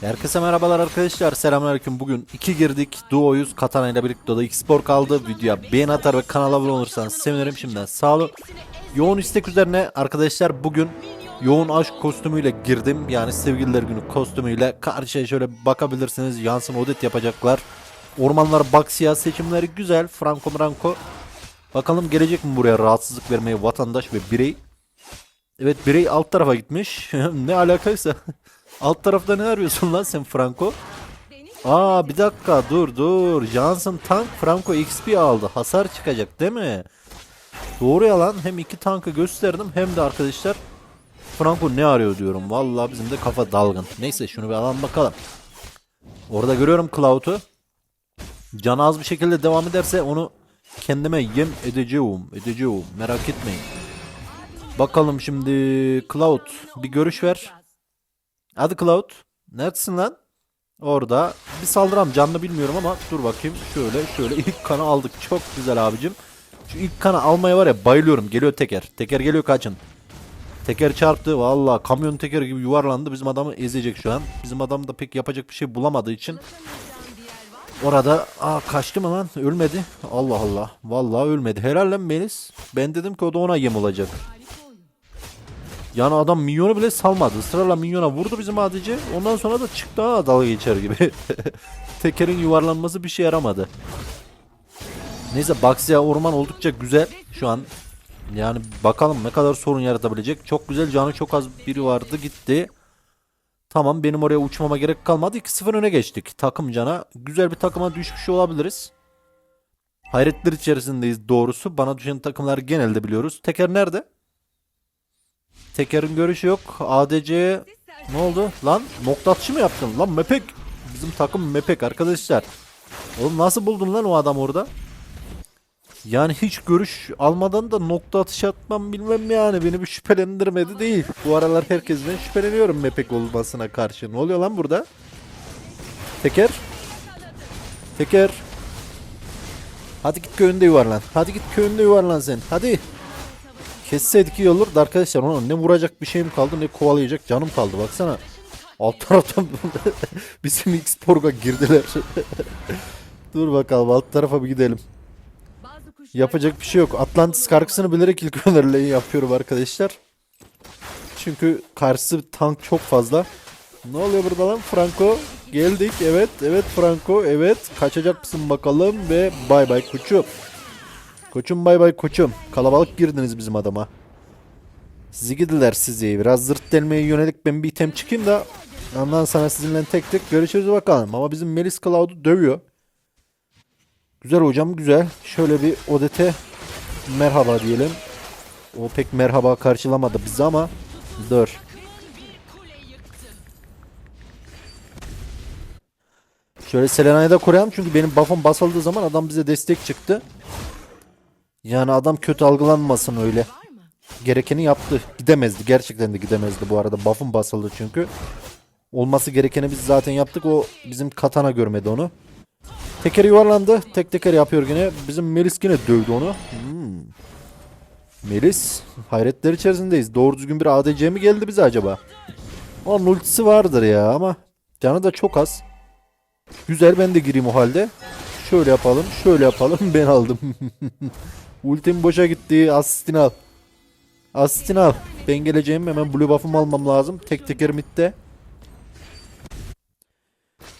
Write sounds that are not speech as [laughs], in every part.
Herkese merhabalar arkadaşlar. Selamünaleyküm. Bugün iki girdik. Duo'yuz. Katana ile birlikte da X-Spor kaldı. Videoya beğen atar ve kanala abone olursanız sevinirim. Şimdiden sağ olun. Yoğun istek üzerine arkadaşlar bugün yoğun aşk kostümüyle girdim. Yani sevgililer günü kostümüyle karşıya şöyle bakabilirsiniz. Yansın Odet yapacaklar. Ormanlar Baksiyah seçimleri güzel. Franco Franco. Bakalım gelecek mi buraya rahatsızlık vermeye vatandaş ve birey. Evet birey alt tarafa gitmiş. [laughs] ne alakaysa. Alt tarafta ne arıyorsun lan sen Franco? Aa bir dakika dur dur. Johnson tank Franco XP aldı. Hasar çıkacak değil mi? Doğru yalan. Hem iki tankı gösterdim hem de arkadaşlar Franco ne arıyor diyorum. Vallahi bizim de kafa dalgın. Neyse şunu bir alalım bakalım. Orada görüyorum Cloud'u. Can az bir şekilde devam ederse onu kendime yem edeceğim. Edeceğim. Merak etmeyin. Bakalım şimdi Cloud bir görüş ver. Hadi Cloud. Neredesin lan? Orada. Bir saldıram canlı bilmiyorum ama dur bakayım. Şöyle şöyle [laughs] ilk kanı aldık. Çok güzel abicim. Şu ilk kanı almaya var ya bayılıyorum. Geliyor teker. Teker geliyor kaçın. Teker çarptı. Valla kamyon tekeri gibi yuvarlandı. Bizim adamı ezecek şu an. Bizim adam da pek yapacak bir şey bulamadığı için. Orada aa kaçtı mı lan? Ölmedi. Allah Allah. Vallahi ölmedi. Helal lan Melis. Ben dedim ki o da ona yem olacak. Yani adam minyonu bile salmadı. Sırayla minyona vurdu bizim adici. Ondan sonra da çıktı ha dalga geçer gibi. [laughs] Tekerin yuvarlanması bir şey yaramadı. Neyse Baksya orman oldukça güzel. Şu an yani bakalım ne kadar sorun yaratabilecek. Çok güzel canı çok az biri vardı gitti. Tamam benim oraya uçmama gerek kalmadı. 2-0 öne geçtik. Takım cana. Güzel bir takıma düşmüş olabiliriz. Hayretler içerisindeyiz doğrusu. Bana düşen takımları genelde biliyoruz. Teker nerede? Teker'in görüşü yok. ADC ne oldu? Lan nokta atışı mı yaptın? Lan Mepek. Bizim takım Mepek arkadaşlar. Oğlum nasıl buldun lan o adam orada? Yani hiç görüş almadan da nokta atış atmam bilmem yani beni bir şüphelendirmedi değil. Bu aralar herkesten şüpheleniyorum Mepek olmasına karşı. Ne oluyor lan burada? Teker. Teker. Hadi git köyünde yuvarlan. Hadi git köyünde yuvarlan sen. Hadi. Kesseydik iyi olurdu arkadaşlar. Ona ne vuracak bir şeyim kaldı ne kovalayacak canım kaldı. Baksana. Alt taraftan [laughs] bizim X-Porg'a girdiler. [laughs] Dur bakalım alt tarafa bir gidelim. Yapacak bir şey yok. Atlantis kargısını bilerek ilk önerileyi yapıyorum arkadaşlar. Çünkü karşısı tank çok fazla. Ne oluyor burada lan Franco? Geldik evet evet Franco evet. Kaçacak mısın bakalım ve bay bay koçum. Koçum bay bay koçum. Kalabalık girdiniz bizim adama. Sizi gidiler sizi. Biraz zırt delmeye yönelik ben bir item çıkayım da ondan sonra sizinle tek tek görüşürüz bakalım. Ama bizim Melis Cloud'u dövüyor. Güzel hocam güzel. Şöyle bir Odete merhaba diyelim. O pek merhaba karşılamadı bizi ama dur. Şöyle Selena'yı da koruyalım çünkü benim buff'ım basıldığı zaman adam bize destek çıktı. Yani adam kötü algılanmasın öyle. Gerekeni yaptı. Gidemezdi. Gerçekten de gidemezdi bu arada. Buff'ım basıldı çünkü. Olması gerekeni biz zaten yaptık. O bizim katana görmedi onu. Teker yuvarlandı. Tek teker yapıyor yine. Bizim Melis yine dövdü onu. Hmm. Melis hayretler içerisindeyiz. Doğru düzgün bir ADC mi geldi bize acaba? Onun ultisi vardır ya ama canı da çok az. Güzel ben de gireyim o halde. Şöyle yapalım, şöyle yapalım. [laughs] Ben aldım. Ultim boşa gitti. Asistini al. Asistini al. Ben geleceğim hemen blue buff'ımı almam lazım. Tek teker midde.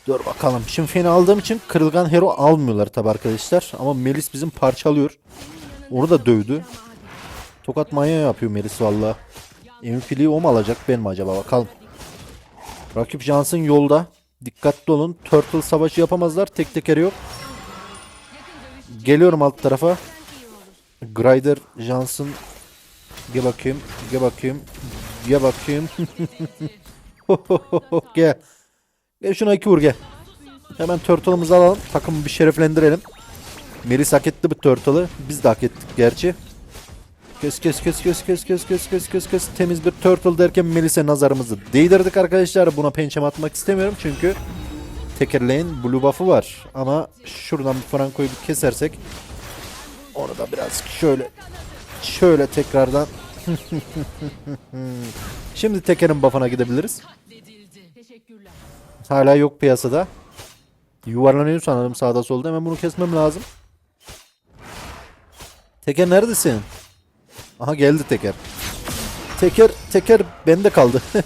Dur bakalım. Şimdi feni aldığım için kırılgan hero almıyorlar tabi arkadaşlar. Ama Melis bizim parçalıyor. Onu da dövdü. Tokat manya yapıyor Melis valla. MVP'liği o mu alacak ben mi acaba bakalım. Rakip Johnson yolda. Dikkatli olun. Turtle savaşı yapamazlar. Tek tekeri yok. Geliyorum alt tarafa. Grider Johnson. Gel bakayım. Gel bakayım. Gel bakayım. [laughs] gel. Gel şuna iki vur gel. Hemen turtle'ımızı alalım. Takımı bir şereflendirelim. Melis hak etti bu turtle'ı. Biz de hak ettik gerçi. Kes kes kes kes kes kes kes kes kes kes temiz bir turtle derken Melis'e nazarımızı değdirdik arkadaşlar. Buna pençem atmak istemiyorum çünkü tekerleğin blue buff'ı var. Ama şuradan bir Franco'yu bir kesersek onu da biraz şöyle şöyle tekrardan [laughs] Şimdi tekerin buff'ına gidebiliriz. Hala yok piyasada. Yuvarlanıyor sanırım sağda solda. Hemen bunu kesmem lazım. Teker neredesin? Aha geldi Teker. Teker, Teker bende kaldı. [laughs]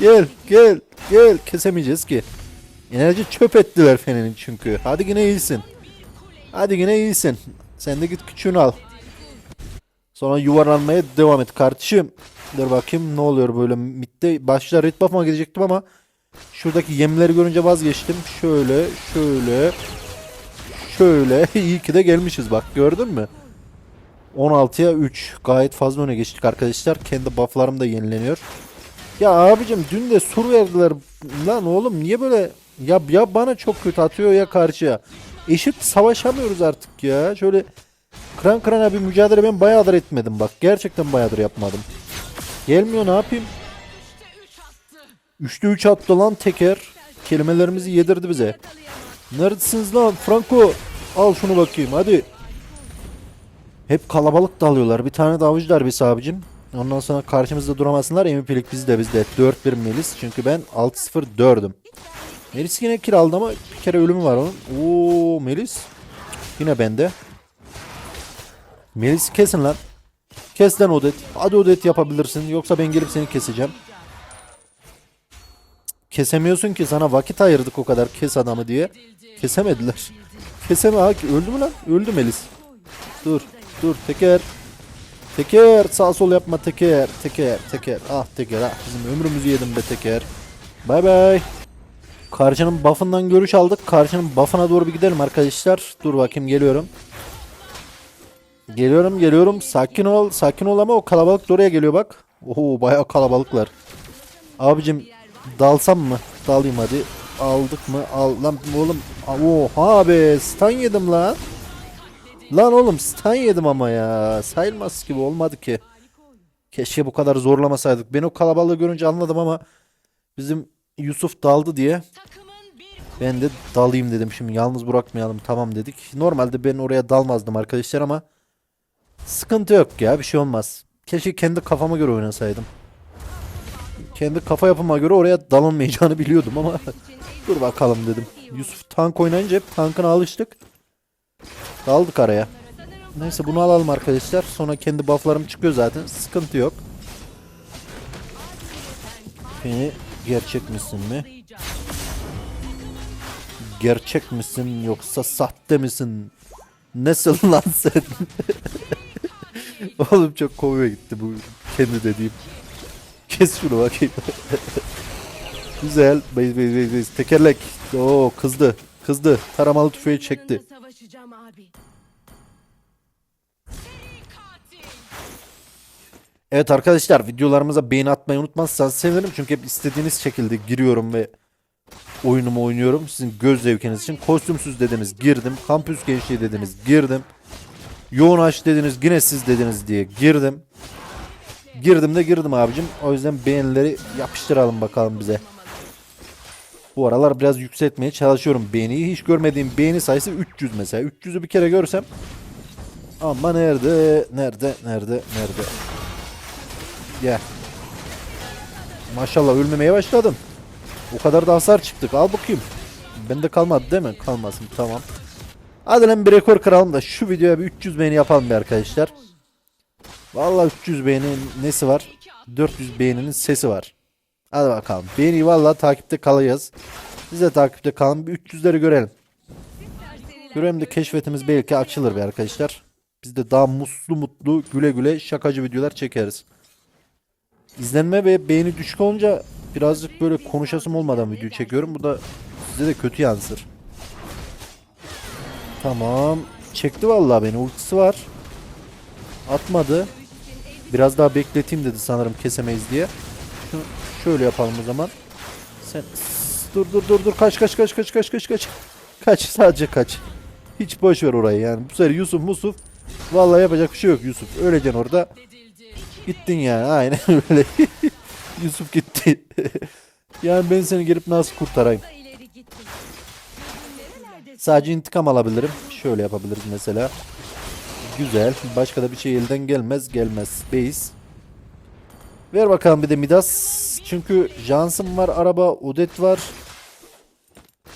gel, gel, gel. Kesemeyeceğiz ki. Enerji çöp ettiler Fener'in çünkü. Hadi yine iyisin. Hadi yine iyisin. Sen de git küçüğünü al. Sonra yuvarlanmaya devam et kardeşim. Dur bakayım ne oluyor böyle midde. Başta red buff'ıma gidecektim ama şuradaki yemleri görünce vazgeçtim. Şöyle, şöyle, şöyle. [laughs] İyi ki de gelmişiz bak gördün mü? 16'ya 3. Gayet fazla öne geçtik arkadaşlar. Kendi bufflarım da yenileniyor. Ya abicim dün de sur verdiler. Lan oğlum niye böyle ya ya bana çok kötü atıyor ya karşıya. Eşit savaşamıyoruz artık ya. Şöyle kran krana bir mücadele ben bayağıdır etmedim bak. Gerçekten bayağıdır yapmadım. Gelmiyor ne yapayım? Üçte 3 attı lan teker. Kelimelerimizi yedirdi bize. Neredesiniz lan Franco? Al şunu bakayım hadi. Hep kalabalık dalıyorlar. Bir tane de avuç darbesi abicim. Ondan sonra karşımızda duramasınlar. MVP'lik bizde bizde. 4-1 Melis. Çünkü ben 6-0 4'üm. Melis yine kill aldı ama bir kere ölümü var onun. Oo Melis. Yine bende. Melis kesin lan. Kes lan Odet. Hadi Odet yapabilirsin. Yoksa ben gelip seni keseceğim. Kesemiyorsun ki sana vakit ayırdık o kadar kes adamı diye. Kesemediler. [laughs] Keseme ha öldü mü lan? Öldü Melis. Dur. Dur teker. Teker sağ sol yapma teker. Teker teker. Ah teker ah bizim ömrümüzü yedim be teker. Bay bay. Karşının buff'ından görüş aldık. Karşının buff'ına doğru bir gidelim arkadaşlar. Dur bakayım geliyorum. Geliyorum geliyorum. Sakin ol. Sakin ol ama o kalabalık oraya geliyor bak. Oho bayağı kalabalıklar. Abicim dalsam mı? Dalayım hadi. Aldık mı? Al lan oğlum. Oha be stun yedim lan. Lan oğlum stun yedim ama ya. Sayılmaz gibi olmadı ki. Keşke bu kadar zorlamasaydık. Ben o kalabalığı görünce anladım ama bizim Yusuf daldı diye ben de dalayım dedim. Şimdi yalnız bırakmayalım tamam dedik. Normalde ben oraya dalmazdım arkadaşlar ama sıkıntı yok ya bir şey olmaz. Keşke kendi kafama göre oynasaydım. Kendi kafa yapıma göre oraya dalınmayacağını biliyordum ama [laughs] dur bakalım dedim. Yusuf tank oynayınca hep tankına alıştık. Daldık araya. Neyse bunu alalım arkadaşlar. Sonra kendi bufflarım çıkıyor zaten. Sıkıntı yok. Beni gerçek misin mi? Gerçek misin yoksa sahte misin? Nesin [laughs] lan sen? Oğlum çok komiğe gitti bu kendi dediğim. Kes şunu bakayım. [laughs] Güzel. Beyz beyz beyz beyz. Tekerlek. Oo kızdı. Kızdı. Taramalı tüfeği çekti. Evet arkadaşlar videolarımıza beğeni atmayı unutmazsanız sevinirim. Çünkü hep istediğiniz şekilde giriyorum ve oyunumu oynuyorum. Sizin göz zevkiniz için. Kostümsüz dediniz girdim. Kampüs gençliği dediniz girdim. Yoğun aç dediniz yine siz dediniz diye girdim. Girdim de girdim abicim. O yüzden beğenileri yapıştıralım bakalım bize. Bu aralar biraz yükseltmeye çalışıyorum beğeniyi. Hiç görmediğim beğeni sayısı 300 mesela. 300'ü bir kere görsem ama nerede? Nerede? Nerede? Nerede? Gel. Maşallah ölmemeye başladın. O kadar da hasar çıktık. Al bakayım. Bende kalmadı değil mi? Kalmasın. Tamam. Hadi lan bir rekor kıralım da şu videoya bir 300 beğeni yapalım bir arkadaşlar. Vallahi 300 beğeninin nesi var? 400 beğeninin sesi var. Hadi bakalım. Beğeni vallahi takipte kalacağız. Siz de takipte kalın. Bir 300'leri görelim. Görelim de keşfetimiz belki açılır bir arkadaşlar. Biz de daha muslu mutlu güle güle şakacı videolar çekeriz. İzlenme ve beğeni düşük olunca birazcık böyle konuşasım olmadan video çekiyorum. Bu da size de kötü yansır. Tamam. Çekti vallahi beni. Ultisi var. Atmadı. Biraz daha bekleteyim dedi sanırım kesemeyiz diye. Şunu şöyle yapalım o zaman. Sen dur dur dur dur kaç kaç kaç kaç kaç kaç kaç. Kaç sadece kaç. Hiç boş ver orayı yani. Bu sefer Yusuf Musuf vallahi yapacak bir şey yok Yusuf. Öleceksin orada. Gittin yani aynen [laughs] öyle. Yusuf gitti. [laughs] yani ben seni gelip nasıl kurtarayım? Sadece intikam alabilirim. Şöyle yapabiliriz mesela. Güzel. Başka da bir şey elden gelmez gelmez. Base. Ver bakalım bir de Midas. çünkü Johnson var araba, Odet var.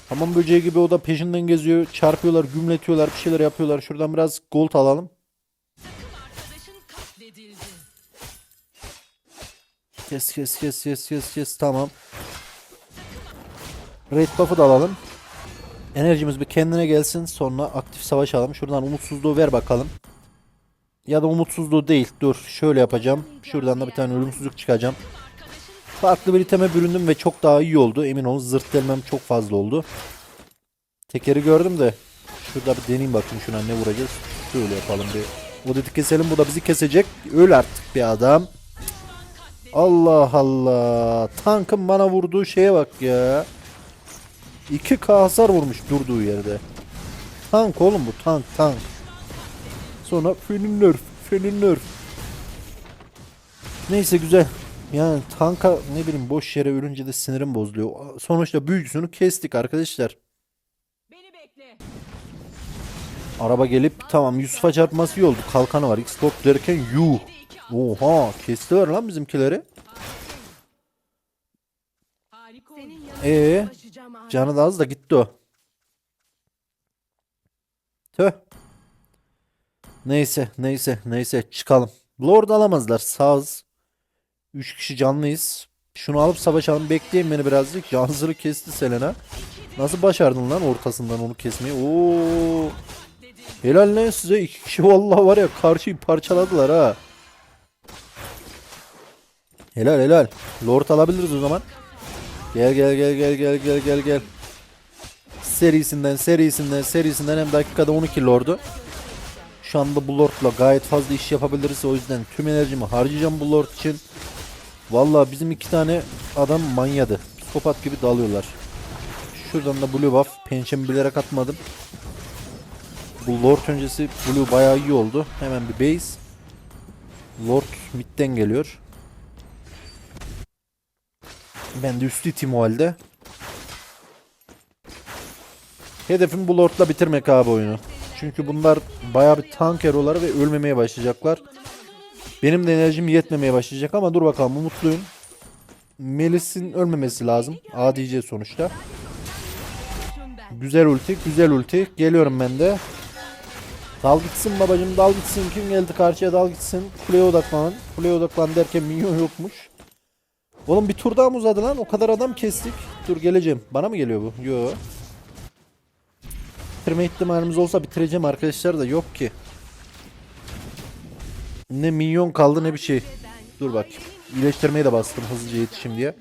Hamam böceği gibi o da peşinden geziyor. Çarpıyorlar, gümletiyorlar, bir şeyler yapıyorlar. Şuradan biraz gold alalım. Kes kes kes kes kes kes tamam. Red buff'ı da alalım. Enerjimiz bir kendine gelsin sonra aktif savaşalım. Şuradan umutsuzluğu ver bakalım. Ya da umutsuzluğu değil. Dur şöyle yapacağım. Şuradan da bir tane ölümsüzlük çıkacağım. Farklı bir iteme büründüm ve çok daha iyi oldu. Emin olun zırt delmem çok fazla oldu. Tekeri gördüm de. Şurada bir deneyeyim bakayım şuna ne vuracağız. Şöyle yapalım bir. O dedi keselim bu da bizi kesecek. Öl artık bir adam. Allah Allah. Tankın bana vurduğu şeye bak ya. 2k hasar vurmuş durduğu yerde. Tank oğlum bu tank tank. Sonra fenin nerf. Fenin nerf. Neyse güzel. Yani tanka ne bileyim boş yere ölünce de sinirim bozuluyor. Sonuçta büyücüsünü kestik arkadaşlar. Beni bekle. Araba gelip tamam Yusuf'a çarpması iyi oldu. Kalkanı var. X-Pop derken yuh. Oha kestiler lan bizimkileri. Ee. Canı da az da gitti o. Tüh. Neyse neyse neyse çıkalım. Lord alamazlar sağız. 3 kişi canlıyız. Şunu alıp savaşalım. Bekleyin beni birazcık. Cansırı kesti Selena. Nasıl başardın lan ortasından onu kesmeyi? Oo. Helal lan size. iki kişi vallahi var ya karşıyı parçaladılar ha. Helal helal. Lord alabiliriz o zaman. Gel gel gel gel gel gel gel gel. Serisinden serisinden serisinden hem dakikada 12 lordu. Şu anda bu lordla gayet fazla iş yapabiliriz. O yüzden tüm enerjimi harcayacağım bu lord için. Vallahi bizim iki tane adam manyadı. Psikopat gibi dalıyorlar. Şuradan da blue buff. Pençemi bilerek atmadım. Bu lord öncesi blue bayağı iyi oldu. Hemen bir base. Lord midden geliyor. Ben de üstü itim o halde. Hedefim bu lordla bitirmek abi oyunu. Çünkü bunlar bayağı bir tank hero'ları ve ölmemeye başlayacaklar. Benim de enerjim yetmemeye başlayacak ama dur bakalım umutluyum. Melis'in ölmemesi lazım. ADC sonuçta. Güzel ulti, güzel ulti. Geliyorum ben de. Dal gitsin babacım, dal gitsin. Kim geldi karşıya dal gitsin. Kuleye odaklanın. Kuleye odaklan derken minyon yokmuş. Oğlum bir tur daha mı uzadı lan? O kadar adam kestik. Dur geleceğim. Bana mı geliyor bu? Yo. Bitirme ihtimalimiz olsa bitireceğim arkadaşlar da yok ki. Ne minyon kaldı ne bir şey. Dur bak. İyileştirmeye de bastım hızlıca yetişim diye.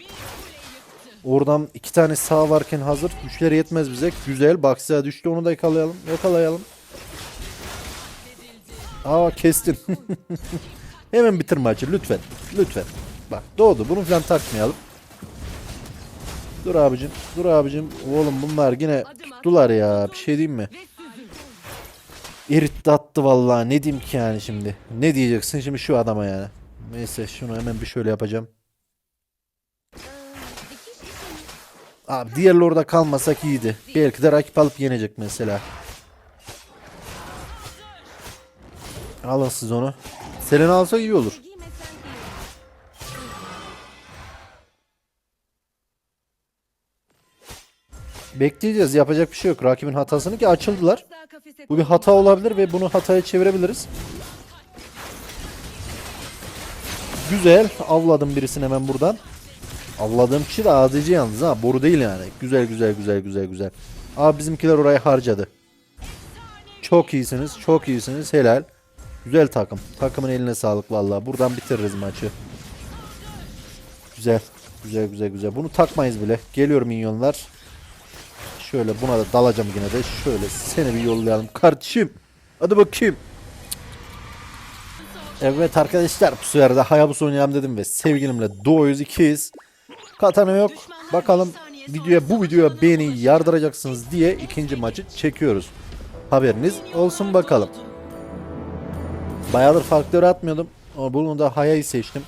Oradan iki tane sağ varken hazır. Güçleri yetmez bize. Güzel. Baksıya düştü. Onu da yakalayalım. Yakalayalım. Aa kestin. [laughs] Hemen bitir maçı lütfen. Lütfen. Bak doğdu. Bunu falan takmayalım. Dur abicim. Dur abicim. Oğlum bunlar yine tuttular ya. Bir şey diyeyim mi? Eritti attı vallahi. Ne diyeyim ki yani şimdi? Ne diyeceksin şimdi şu adama yani? Neyse şunu hemen bir şöyle yapacağım. Abi diğer orada kalmasak iyiydi. Belki de rakip alıp yenecek mesela. Alın siz onu. Selena alsa iyi olur. Bekleyeceğiz. Yapacak bir şey yok. Rakibin hatasını ki açıldılar. Bu bir hata olabilir ve bunu hataya çevirebiliriz. Güzel. Avladım birisini hemen buradan. Avladığım kişi de ADC yalnız ha. Boru değil yani. Güzel güzel güzel güzel güzel. Abi bizimkiler orayı harcadı. Çok iyisiniz. Çok iyisiniz. Helal. Güzel takım. Takımın eline sağlık vallahi. Buradan bitiririz maçı. Güzel. Güzel güzel güzel. Bunu takmayız bile. Geliyor minyonlar. Şöyle buna da dalacağım yine de. Şöyle seni bir yollayalım kardeşim. Hadi bakayım. Evet arkadaşlar bu sefer de Hayabusa oynayalım dedim ve sevgilimle Doğuyuz ikiyiz. Katana yok. Bakalım videoya bu videoya beğeni yardıracaksınız diye ikinci maçı çekiyoruz. Haberiniz olsun bakalım. Bayağıdır farklı yere atmıyordum. Bunu da Haya'yı seçtim.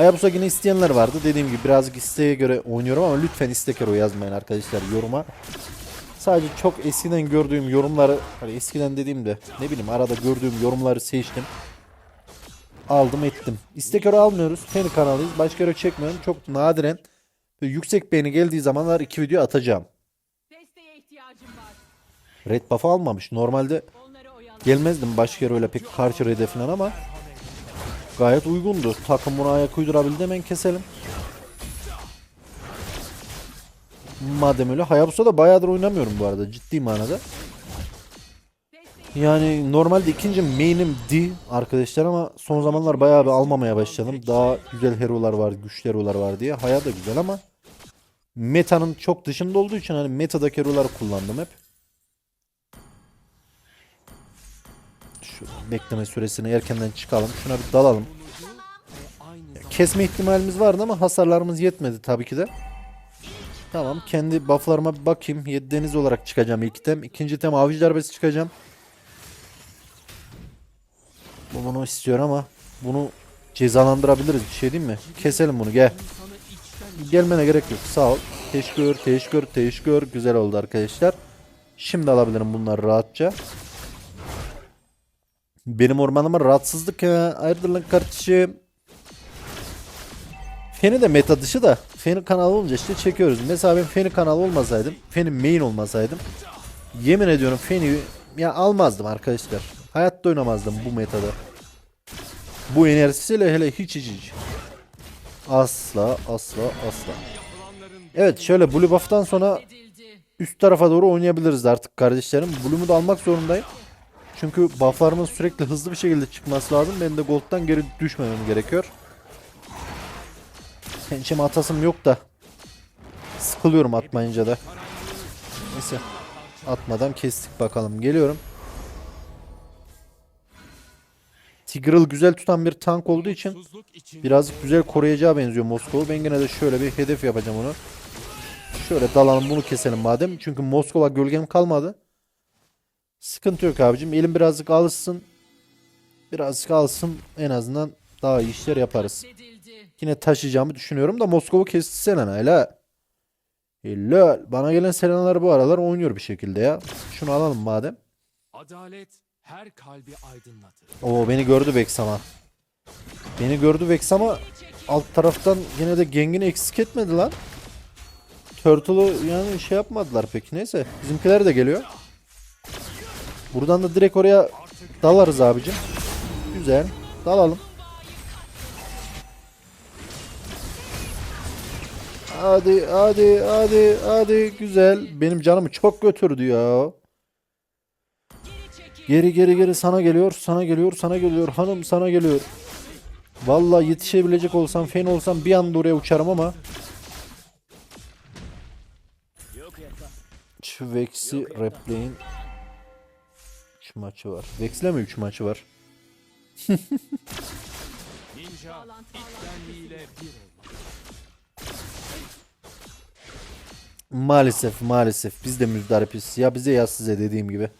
Hayabusa yine isteyenler vardı. Dediğim gibi birazcık isteğe göre oynuyorum ama lütfen istek hero yazmayın arkadaşlar yoruma. Sadece çok eskiden gördüğüm yorumları, hani eskiden dediğimde ne bileyim arada gördüğüm yorumları seçtim. aldım ettim. İstekörü almıyoruz. Feni kanalıyız. Başka yere çekmiyorum. Çok nadiren yüksek beğeni geldiği zamanlar iki video atacağım. Red buff almamış. Normalde gelmezdim başka yere öyle pek karşı red'e falan ama gayet uygundu. Takım buna ayak uydurabildi hemen keselim. Madem öyle Hayabusa da bayağıdır oynamıyorum bu arada ciddi manada. Yani normalde ikinci main'im D arkadaşlar ama son zamanlar bayağı bir almamaya başladım. Daha güzel hero'lar var, güçlü hero'lar var diye. Haya da güzel ama meta'nın çok dışında olduğu için hani meta'daki hero'ları kullandım hep. Bekleme süresini erkenden çıkalım. Şuna bir dalalım. Kesme ihtimalimiz vardı ama hasarlarımız yetmedi tabii ki de. Tamam kendi bufflarıma bir bakayım. 7 deniz olarak çıkacağım ilk tem. İkinci tem avic darbesi çıkacağım. Bu bunu istiyor ama bunu cezalandırabiliriz bir şey değil mi? Keselim bunu gel. Gelmene gerek yok sağ ol. Teşekkür teşekkür teşekkür güzel oldu arkadaşlar. Şimdi alabilirim bunları rahatça. Benim ormanıma rahatsızlık ya. Hayırdır lan kardeşim. Feni de meta dışı da Feni kanalı olunca işte çekiyoruz. Mesela ben Feni kanalı olmasaydım, Feni main olmasaydım yemin ediyorum Feni ya almazdım arkadaşlar. Hayatta oynamazdım bu metada. Bu enerjisiyle hele hiç hiç hiç. Asla asla asla. Evet şöyle Blue Buff'tan sonra üst tarafa doğru oynayabiliriz artık kardeşlerim. Blue'mu da almak zorundayım. Çünkü bufflarımın sürekli hızlı bir şekilde çıkması lazım. Benim de gold'dan geri düşmemem gerekiyor. Pençeme atasım yok da. Sıkılıyorum atmayınca da. Neyse. Atmadan kestik bakalım. Geliyorum. Tigreal güzel tutan bir tank olduğu için birazcık güzel koruyacağı benziyor Moskova. Ben gene de şöyle bir hedef yapacağım onu. Şöyle dalalım bunu keselim madem. Çünkü Moskova gölgem kalmadı. Sıkıntı yok abicim. Elim birazcık alışsın. Birazcık alsın. En azından daha iyi işler yaparız. Yine taşıyacağımı düşünüyorum da Moskova kesti Selena. Helal. Bana gelen Selena'lar bu aralar oynuyor bir şekilde ya. Şunu alalım madem. Adalet her kalbi aydınlatır. Oo beni gördü Vex ama. Beni gördü Vex ama alt taraftan yine de gengini eksik etmedi lan. Turtle'ı yani şey yapmadılar peki neyse. Bizimkiler de geliyor. Buradan da direkt oraya dalarız abicim. Güzel. Dalalım. Hadi hadi hadi hadi güzel. Benim canımı çok götürdü ya. Geri geri geri sana geliyor, sana geliyor, sana geliyor. Hanım sana geliyor. Vallahi yetişebilecek olsam, fen olsam bir anda oraya uçarım ama. Şu Vex'i replay'in 3 maçı var. Vex'le mi 3 maçı var? Ninja. Maalesef maalesef biz de müzdaripiz. Ya bize ya size dediğim gibi.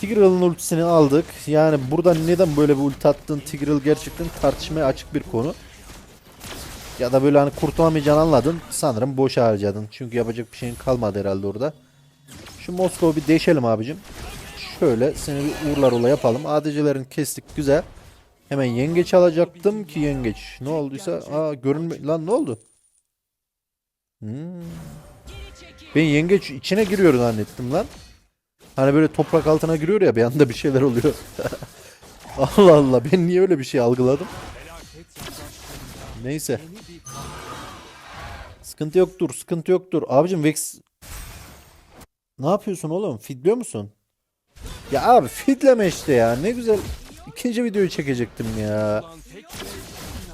Tigral'ın ultisini aldık. Yani burada neden böyle bir ulti attın Tigral gerçekten tartışmaya açık bir konu. Ya da böyle hani kurtulamayacağını anladın. Sanırım boş harcadın. Çünkü yapacak bir şeyin kalmadı herhalde orada. Şu Moskova bir değişelim abicim. Şöyle seni bir uğurlar ola yapalım. ADC'lerin kestik güzel. Hemen yengeç alacaktım ki yengeç. Ne olduysa aa görünme lan ne oldu? Hmm. Ben yengeç içine giriyor zannettim lan. Hani böyle toprak altına giriyor ya bir anda bir şeyler oluyor. [laughs] Allah Allah ben niye öyle bir şey algıladım? Neyse. Sıkıntı yoktur, sıkıntı yoktur. Abicim Vex ne yapıyorsun oğlum? Fidliyor musun? Ya abi fidleme işte ya. Ne güzel ikinci videoyu çekecektim ya.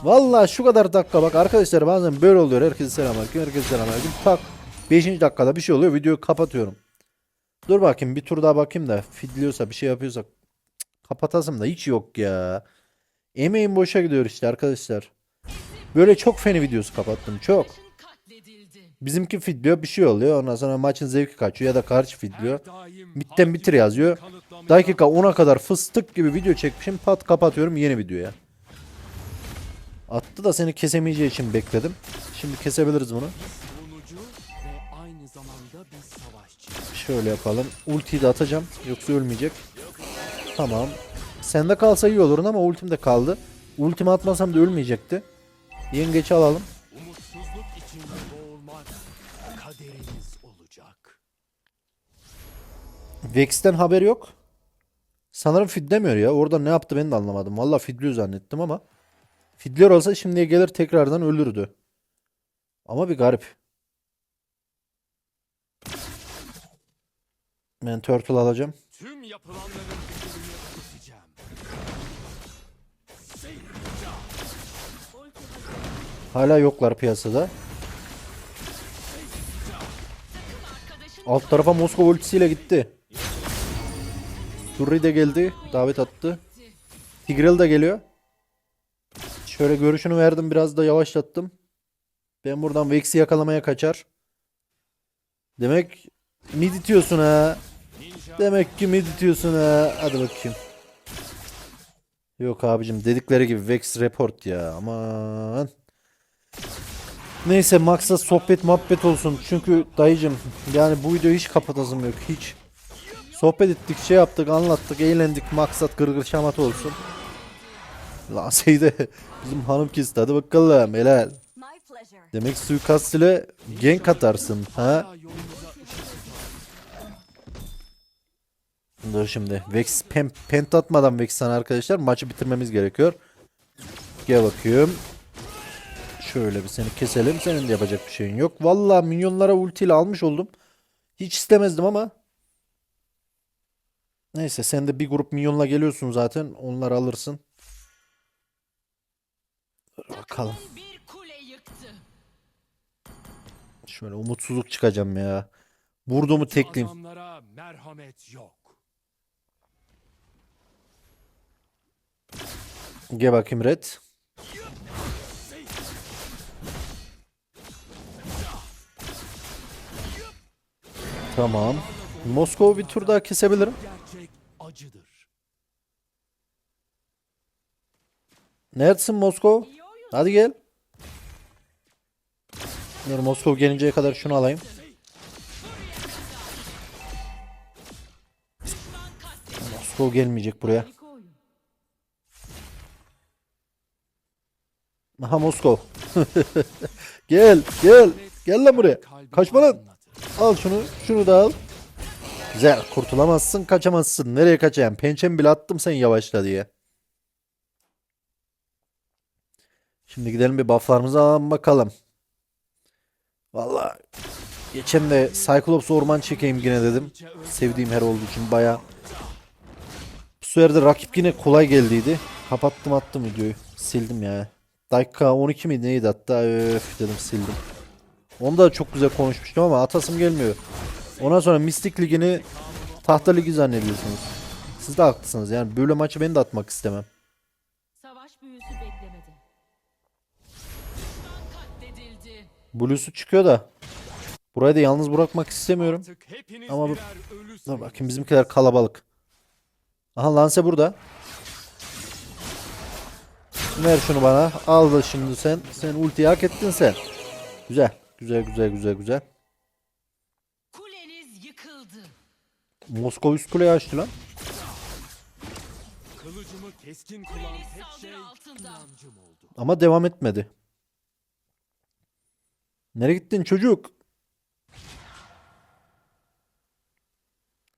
Vallahi şu kadar dakika bak arkadaşlar bazen böyle oluyor. Herkese selamünaleyküm. Herkese selamünaleyküm. Tak 5. dakikada bir şey oluyor. Videoyu kapatıyorum. Dur bakayım bir tur daha bakayım da fidliyorsa bir şey yapıyorsa kapatasım da hiç yok ya. Emeğim boşa gidiyor işte arkadaşlar. Böyle çok feni videosu kapattım çok. Bizimki fidliyor bir şey oluyor. Ondan sonra maçın zevki kaçıyor ya da karşı fidliyor. Bitten bitir yazıyor. Dakika 10'a kadar fıstık gibi video çekmişim. Pat kapatıyorum yeni videoya. Attı da seni kesemeyeceği için bekledim. Şimdi kesebiliriz bunu. Şöyle yapalım. Ultiyi de atacağım. Yoksa ölmeyecek. Tamam. Sende kalsa iyi olur ama ultim de kaldı. Ultimi atmasam da ölmeyecekti. Yengeçi alalım. Vex'ten haber yok. Sanırım fidlemiyor ya. Orada ne yaptı ben de anlamadım. Valla fidliyor zannettim ama. Fidliyor olsa şimdiye gelir tekrardan ölürdü. Ama bir garip. Ben turtle alacağım. Tüm yapılanların. Hala yoklar piyasada. Alt tarafa Moskova ultisiyle gitti. Surri de geldi. Davet attı. Tigrel de geliyor. Şöyle görüşünü verdim. Biraz da yavaşlattım. Ben buradan Vex'i yakalamaya kaçar. Demek mid itiyorsun ha. Demek ki mid itiyorsun ha. Hadi bakayım. Yok abicim dedikleri gibi Vex report ya. Aman. Neyse Max'a sohbet muhabbet olsun. Çünkü dayıcım yani bu videoyu hiç kapatasım yok. Hiç. Sohbet ettik, şey yaptık, anlattık, eğlendik. Maksat gırgır şamata olsun. Lanseyi de [laughs] bizim hanım kesti. Hadi bakalım helal. Demek suikast ile gank atarsın. Ha? Dur şimdi. Vex pen, pent atmadan Vex'ten arkadaşlar maçı bitirmemiz gerekiyor. Gel bakayım. Şöyle bir seni keselim. Senin de yapacak bir şeyin yok. Vallahi minyonlara ultiyle almış oldum. Hiç istemezdim ama. Neyse sen de bir grup minyonla geliyorsun zaten. Onları alırsın. Dur bakalım. Bir kule yıktı. Şöyle umutsuzluk çıkacağım ya. Vurduğumu tekleyeyim. Adamlara merhamet yok. Gel bakayım Red. Tamam. Moskova bir tur daha kesebilirim. Gerçek acıdır. Neredesin Moskov? Hadi gel. Dur Moskov gelinceye kadar şunu alayım. Moskov gelmeyecek buraya. Aha Moskov. [laughs] gel gel. Gel lan buraya. Kaçma lan. Al şunu. Şunu da al. Güzel. Kurtulamazsın. Kaçamazsın. Nereye kaçacaksın? Pençemi bile attım sen yavaşla diye. Şimdi gidelim bir bufflarımızı alalım bakalım. Vallahi geçen de Cyclops orman çekeyim yine dedim. Sevdiğim her olduğu için baya. Bu sefer rakip yine kolay geldiydi. Kapattım attım videoyu. Sildim ya. Dakika 12 miydi neydi hatta öf dedim sildim. Onu da çok güzel konuşmuştum ama atasım gelmiyor. Ondan sonra Mystic Ligi'ni tahta ligi zannediyorsunuz. Siz de haklısınız yani böyle maçı ben de atmak istemem. Blues'u çıkıyor da. Burayı da yalnız bırakmak istemiyorum. Ama bu- Dur bakayım bizimkiler kalabalık. Aha Lance burada. Ver şunu bana. Al da şimdi sen. Sen ultiyi hak ettin sen. Güzel. Güzel güzel güzel güzel. Kuleniz yıkıldı. Moskova üst kuleyi açtı lan. Şey. Ama devam etmedi. Nereye gittin çocuk?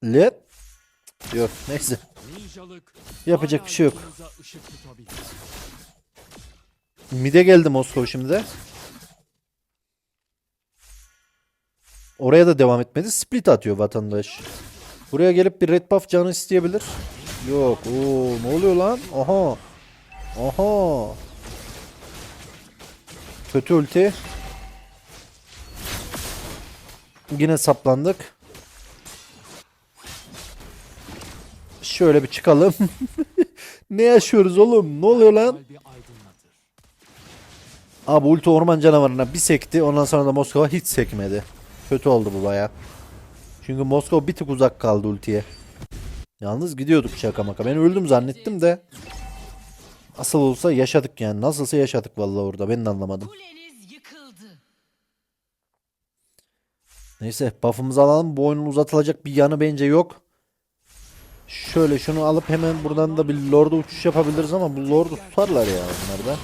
Let. Yok neyse. Yapacak bir şey yok. Mide geldi Moskova şimdi de. Oraya da devam etmedi. Split atıyor vatandaş. Buraya gelip bir red buff canı isteyebilir. Yok. Oo, ne oluyor lan? Aha. Aha. Kötü ulti. Yine saplandık. Şöyle bir çıkalım. [laughs] ne yaşıyoruz oğlum? Ne oluyor lan? Abi ulti orman canavarına bir sekti. Ondan sonra da Moskova hiç sekmedi. Kötü oldu bu baya. Çünkü Moskova bir tık uzak kaldı ultiye. Yalnız gidiyorduk şaka maka. Ben öldüm zannettim de. Asıl olsa yaşadık yani. Nasılsa yaşadık vallahi orada. Ben de anlamadım. Neyse buff'ımızı alalım. Bu oyunun uzatılacak bir yanı bence yok. Şöyle şunu alıp hemen buradan da bir Lord'a uçuş yapabiliriz ama bu Lord'u tutarlar ya onlar da.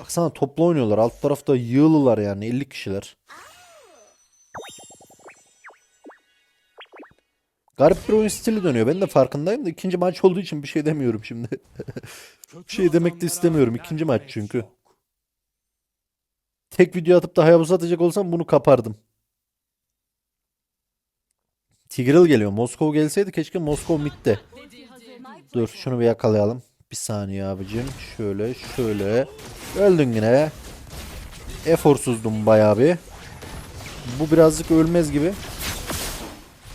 Baksana toplu oynuyorlar. Alt tarafta yığılılar yani 50 kişiler. Garip bir oyun stili dönüyor. Ben de farkındayım da ikinci maç olduğu için bir şey demiyorum şimdi. [laughs] Kötü şey demek de istemiyorum. İkinci maç çünkü. Tek video atıp da Hayabusa atacak olsam bunu kapardım. Tigreal geliyor. Moskova gelseydi keşke Moskova midde. Dur şunu bir yakalayalım. Bir saniye abicim. Şöyle şöyle. Öldün yine. Eforsuzdum bayağı bir. Bu birazcık ölmez gibi.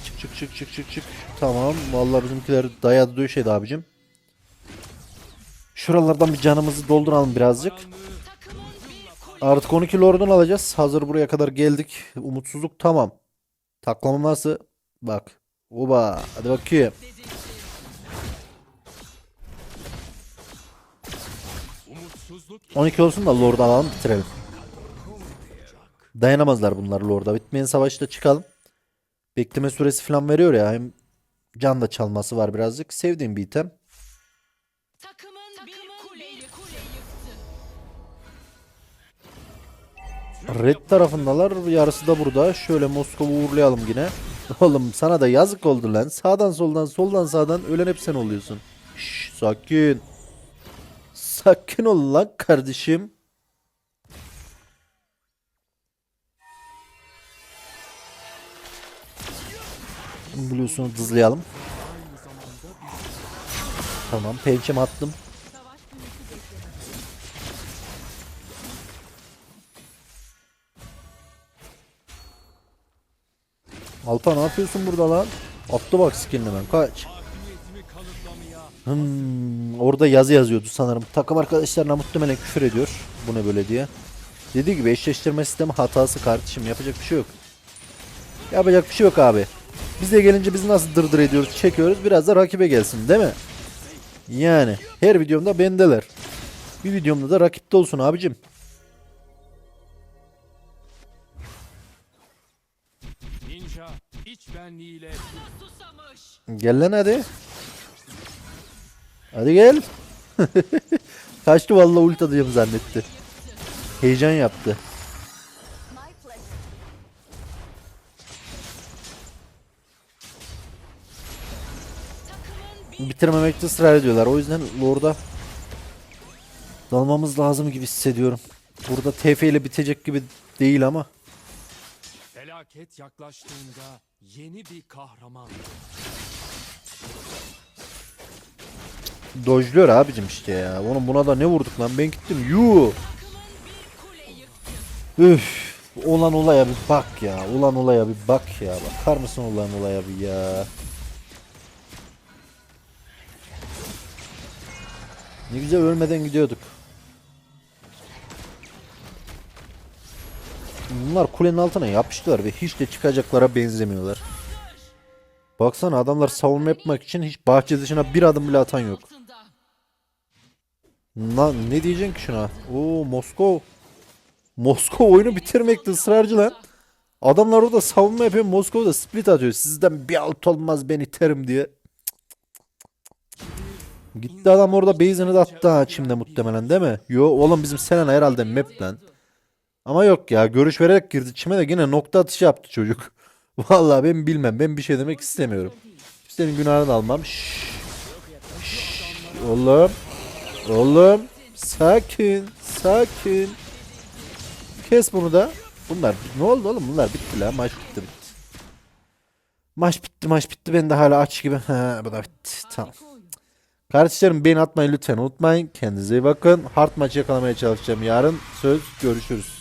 Çık çık çık çık çık çık. Tamam. Vallahi bizimkiler dayadı döşedi abicim. Şuralardan bir canımızı dolduralım birazcık. Artık 12 lordun alacağız. Hazır buraya kadar geldik. Umutsuzluk tamam. Taklama nasıl? Bak. Oba. Hadi bakayım. Umutsuzluk 12 olsun da lord alalım bitirelim. Dayanamazlar bunlar lorda. Bitmeyen savaşta çıkalım. Bekleme süresi falan veriyor ya. Hem can da çalması var birazcık. Sevdiğim bir item. Red tarafındalar. Yarısı da burada. Şöyle Moskova uğurlayalım yine. Oğlum sana da yazık oldu lan. Sağdan soldan soldan sağdan ölen hep sen oluyorsun. Şş, sakin. Sakin ol lan kardeşim. Zamanda bir Tamam pençem attım. Alpa ne yapıyorsun burada lan? Attı bak skinini ben kaç. Hmm, orada yazı yazıyordu sanırım. Takım arkadaşlarına muhtemelen küfür ediyor. Bu ne böyle diye. Dediği gibi eşleştirme sistemi hatası kardeşim. Yapacak bir şey yok. Yapacak bir şey yok abi. Bize gelince biz nasıl dırdır ediyoruz, çekiyoruz. Biraz da rakibe gelsin değil mi? Yani her videomda bendeler. Bir videomda da rakipte olsun abicim. Benliğiyle. Gel lan hadi. Hadi gel. [laughs] Kaçtı vallahi ult atacağım zannetti. Heyecan yaptı. Bitirmemekte ısrar ediyorlar. O yüzden Lord'a dalmamız lazım gibi hissediyorum. Burada TF ile bitecek gibi değil ama. Felaket yaklaştığında yeni bir kahraman. Dojluyor abicim işte ya. Onun buna da ne vurduk lan ben gittim. Yuu. Üf. Olan olaya bir bak ya. Olan olaya bir bak ya. Bakar mısın olan olaya bir ya. Ne güzel ölmeden gidiyorduk. Bunlar kulenin altına yapıştılar ve hiç de çıkacaklara benzemiyorlar. Baksana adamlar savunma yapmak için hiç bahçe dışına bir adım bile atan yok. Lan ne diyeceksin ki şuna? Oo Moskov. Moskov oyunu bitirmekte ısrarcı lan. Adamlar orada savunma yapıyor. Moskova da split atıyor. Sizden bir alt olmaz ben iterim diye. Gitti adam orada base'ini de attı ha şimdi muhtemelen değil mi? Yo oğlum bizim Selena herhalde map lan. Ama yok ya görüş vererek girdi içime de yine nokta atışı yaptı çocuk. [laughs] Vallahi ben bilmem ben bir şey demek istemiyorum. Senin günahını almam. Şşş. Şşş. Oğlum. Oğlum. Sakin. Sakin. Kes bunu da. Bunlar ne oldu oğlum? Bunlar bitti lan. Maç bitti bitti. Maç bitti maç bitti. Ben de hala aç gibi. Ha, bu da bitti. Tamam. Kardeşlerim beni atmayı lütfen unutmayın. Kendinize iyi bakın. Hard maç yakalamaya çalışacağım yarın. Söz görüşürüz.